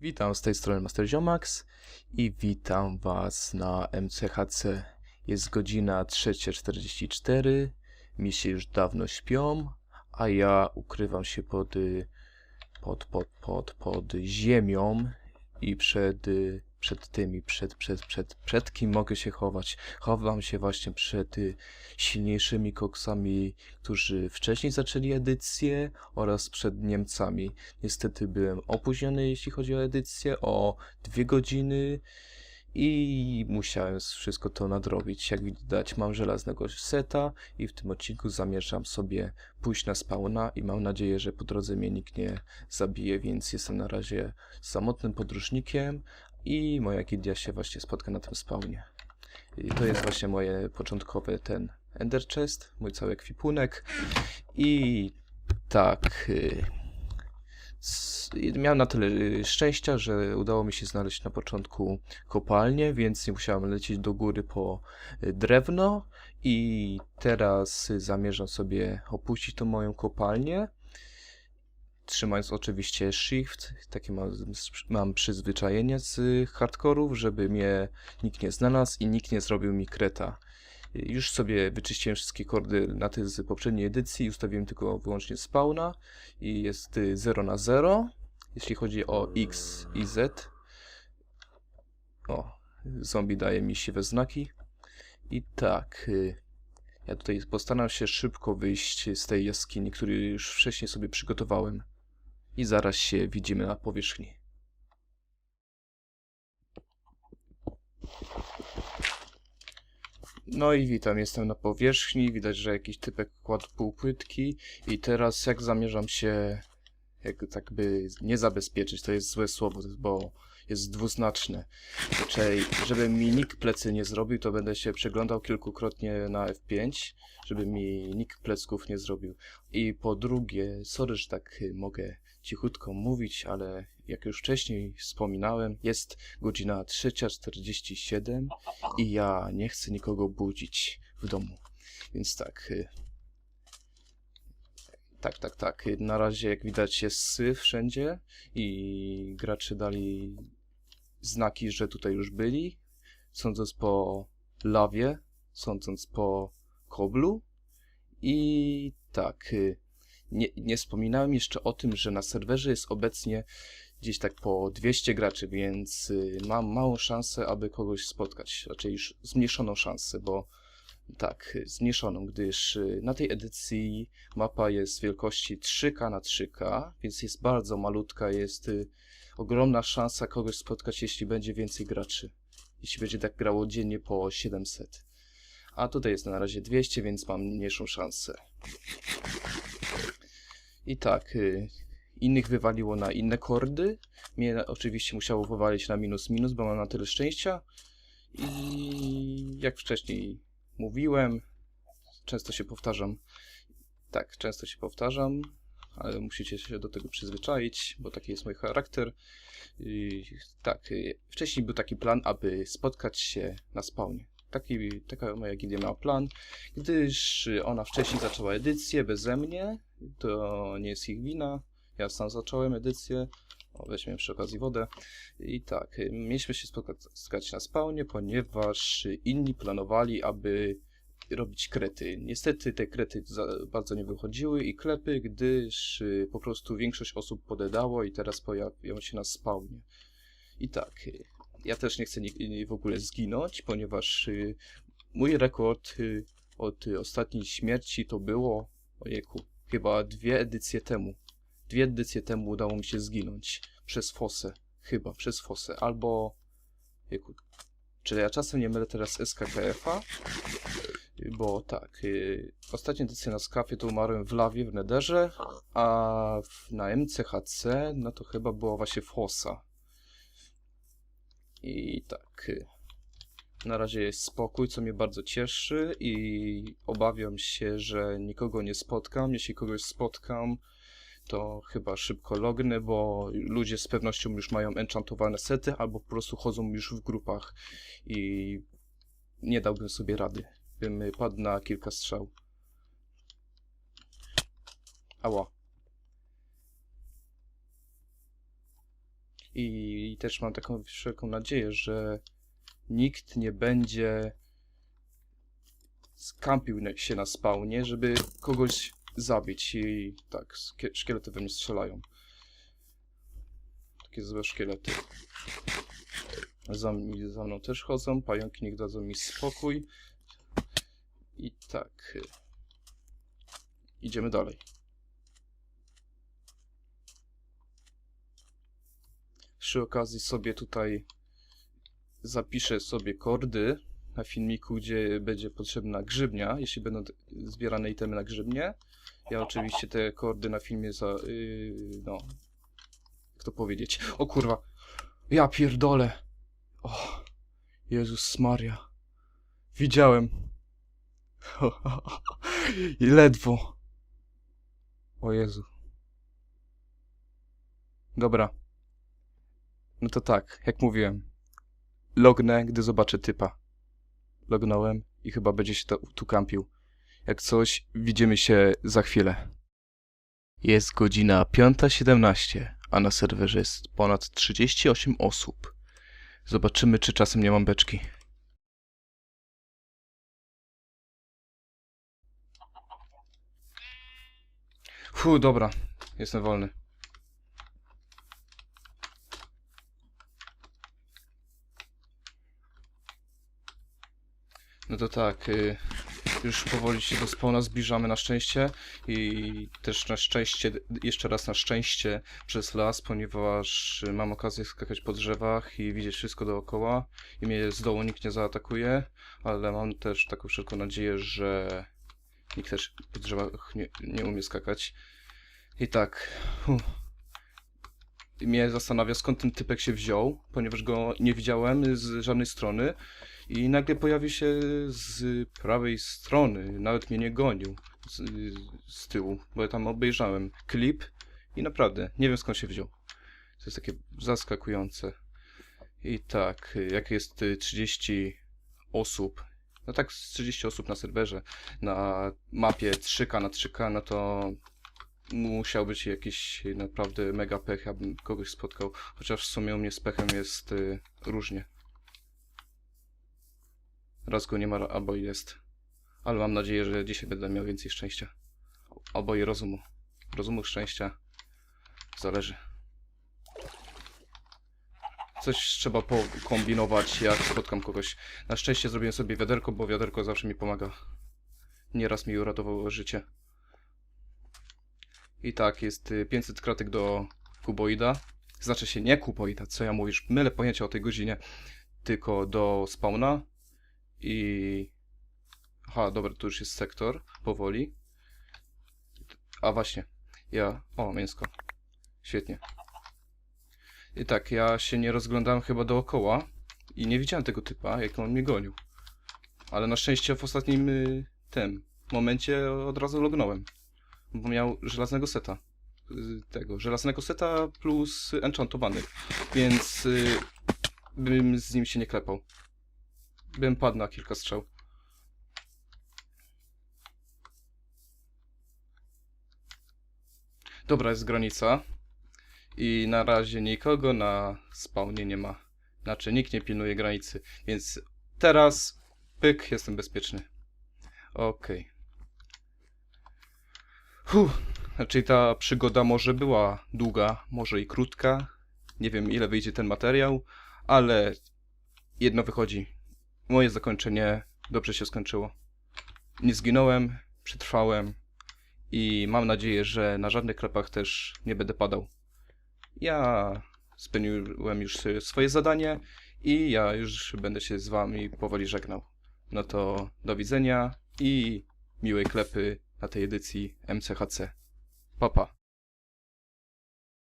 Witam z tej strony Master Ziomax i witam Was na MCHC. Jest godzina 3.44, misie już dawno śpią, a ja ukrywam się pod, y, pod, pod, pod, pod ziemią i przed, y, przed tymi, przed, przed, przed, przed kim mogę się chować? Chowam się właśnie przed y, silniejszymi koksami, którzy wcześniej zaczęli edycję oraz przed Niemcami. Niestety byłem opóźniony, jeśli chodzi o edycję, o dwie godziny i musiałem wszystko to nadrobić. Jak widać, mam żelaznego seta i w tym odcinku zamierzam sobie pójść na spawna i mam nadzieję, że po drodze mnie nikt nie zabije, więc jestem na razie samotnym podróżnikiem i moja gildia się właśnie spotka na tym spawnie. I to jest właśnie moje początkowe ten Ender Chest, mój cały ekwipunek. I tak... y, Miałem na tyle y, szczęścia, że udało mi się znaleźć na początku kopalnię, więc nie musiałem lecieć do góry po y, drewno. I teraz zamierzam sobie opuścić tą moją kopalnię, trzymając oczywiście shift, takie mam, mam przyzwyczajenie z hardkorów, żeby mnie nikt nie znalazł i nikt nie zrobił mi kreta. Już sobie wyczyściłem wszystkie kordy na te z poprzedniej edycji, ustawiłem tylko wyłącznie spawna i jest y, 0 na 0, jeśli chodzi o X i Z. O, zombie daje mi siwe znaki. I tak, ja tutaj postaram się szybko wyjść z tej jaskini, którą już wcześniej sobie przygotowałem. I zaraz się widzimy na powierzchni. No i witam, jestem na powierzchni, widać, że jakiś typek kładł półpłytki i teraz jak zamierzam się jak tak by nie zabezpieczyć, to jest złe słowo, bo jest dwuznaczne. Czyli żeby mi nikt plecy nie zrobił, to będę się przeglądał kilkukrotnie na F5, żeby mi nikt plecków nie zrobił. I po drugie, sorry, że tak mogę cichutko mówić, ale jak już wcześniej wspominałem, jest godzina 3.47 i ja nie chcę nikogo budzić w domu. Więc tak. y, Tak, tak, tak. y, Na razie, jak widać, jest syf wszędzie i gracze dali znaki, że tutaj już byli. Sądząc po lawie, sądząc po koblu. I tak. Nie, nie wspominałem jeszcze o tym, że na serwerze jest obecnie gdzieś tak po 200 graczy, więc y, mam małą szansę, aby kogoś spotkać. Raczej już zmniejszoną szansę, bo tak, zmniejszoną, gdyż y, na tej edycji mapa jest wielkości 3K na 3K, więc jest bardzo malutka, jest y, ogromna szansa kogoś spotkać, jeśli będzie więcej graczy. Jeśli będzie tak grało dziennie po 700. A tutaj jest na razie 200, więc mam mniejszą szansę. I tak, y, innych wywaliło na inne kordy. Mnie oczywiście musiało wywalić na minus minus, bo mam na tyle szczęścia. I jak wcześniej mówiłem, często się powtarzam. Tak, często się powtarzam, ale musicie się do tego przyzwyczaić, bo taki jest mój charakter. I tak, y, wcześniej był taki plan, aby spotkać się na spawnie. Taki, taka moja gildia miała plan, gdyż ona wcześniej zaczęła edycję beze mnie. To nie jest ich wina. Ja sam zacząłem edycję. O, weźmiemy przy okazji wodę. I tak, mieliśmy się spotkać na spawnie, ponieważ inni planowali, aby robić krety. Niestety te krety bardzo nie wychodziły i klepy, gdyż y, po prostu większość osób podedało i teraz pojawią się na spawnie. I tak, y, ja też nie chcę w ogóle zginąć, ponieważ y, mój rekord od ostatniej śmierci to było, ojejku, chyba dwie edycje temu. Dwie edycje temu udało mi się zginąć przez fosę. Chyba, przez fosę. Albo... Jejku. Czy ja czasem nie mylę teraz SKKF-a? Bo tak, y, ostatnia edycja na skafie to umarłem w lawie w Nederze, a w, na MCHC no to chyba była właśnie fosa. I tak, y, na razie jest spokój, co mnie bardzo cieszy i obawiam się, że nikogo nie spotkam. Jeśli kogoś spotkam, to chyba szybko lognę, bo ludzie z pewnością już mają enchantowane sety, albo po prostu chodzą już w grupach i nie dałbym sobie rady. Bym padł na kilka strzał. Ała. I też mam taką wszelką nadzieję, że nikt nie będzie skampił się na spawnie, żeby kogoś zabić i tak, szkielety we mnie strzelają. Takie złe szkielety. Za, za mną też chodzą, pająki niech dadzą mi spokój. I tak. Idziemy dalej. Przy okazji sobie tutaj zapiszę sobie kordy na filmiku, gdzie będzie potrzebna grzybnia, jeśli będą zbierane itemy na grzybnie. Ja oczywiście te kordy na filmie za... Yy, no... Jak to powiedzieć? O kurwa! Ja pierdolę! O! Jezus Maria! Widziałem! I ledwo! O Jezu. Dobra. No to tak, jak mówiłem. Lognę, gdy zobaczę typa. Lognąłem i chyba będzie się to, tu kampił. Jak coś, widzimy się za chwilę. Jest godzina 5.17, a na serwerze jest ponad 38 osób. Zobaczymy, czy czasem nie mam beczki. Fu, dobra, jestem wolny. No to tak, y, już powoli się do spawna zbliżamy na szczęście i też na szczęście, jeszcze raz na szczęście przez las, ponieważ y, mam okazję skakać po drzewach i widzieć wszystko dookoła i mnie z dołu nikt nie zaatakuje, ale mam też taką wszelką nadzieję, że nikt też po drzewach nie, nie umie skakać. I tak. I mnie zastanawia skąd ten typek się wziął, ponieważ go nie widziałem z żadnej strony. I nagle pojawił się z prawej strony, nawet mnie nie gonił z, z tyłu, bo ja tam obejrzałem klip i naprawdę nie wiem skąd się wziął. To jest takie zaskakujące. I tak, jak jest y, 30 osób, no tak z 30 osób na serwerze, na mapie 3K na 3K, no to musiał być jakiś naprawdę mega pech, abym kogoś spotkał, chociaż w sumie u mnie z pechem jest y, różnie. Raz go nie ma, albo jest. Ale mam nadzieję, że dzisiaj będę miał więcej szczęścia. I rozumu. Rozumu, szczęścia. Zależy. Coś trzeba pokombinować, jak spotkam kogoś. Na szczęście zrobiłem sobie wiaderko, bo wiaderko zawsze mi pomaga. Nieraz mi uratowało życie. I tak, jest y, 500 kratek do kuboida. Znaczy się nie kuboida, co ja mówisz, mylę pojęcia o tej godzinie. Tylko do spawna. I... Aha, dobra, tu już jest sektor, powoli. A właśnie, ja... O, mięsko. Świetnie. I tak, ja się nie rozglądałem chyba dookoła i nie widziałem tego typa, jak on mnie gonił. Ale na szczęście w ostatnim y, tym momencie od razu lognąłem. Bo miał żelaznego seta. Y, Tego, żelaznego seta plus enchantowany. Więc y, bym z nim się nie klepał bym padł na kilka strzał. Dobra, jest granica. I na razie nikogo na spawnie nie ma. Znaczy, nikt nie pilnuje granicy. Więc teraz, pyk, jestem bezpieczny. Okej. Okay. Znaczy, ta przygoda może była długa, może i krótka. Nie wiem, ile wyjdzie ten materiał, ale jedno wychodzi moje zakończenie dobrze się skończyło. Nie zginąłem, przetrwałem i mam nadzieję, że na żadnych klepach też nie będę padał. Ja spełniłem już swoje zadanie i ja już będę się z wami powoli żegnał. No to do widzenia i miłej klepy na tej edycji MCHC. Papa.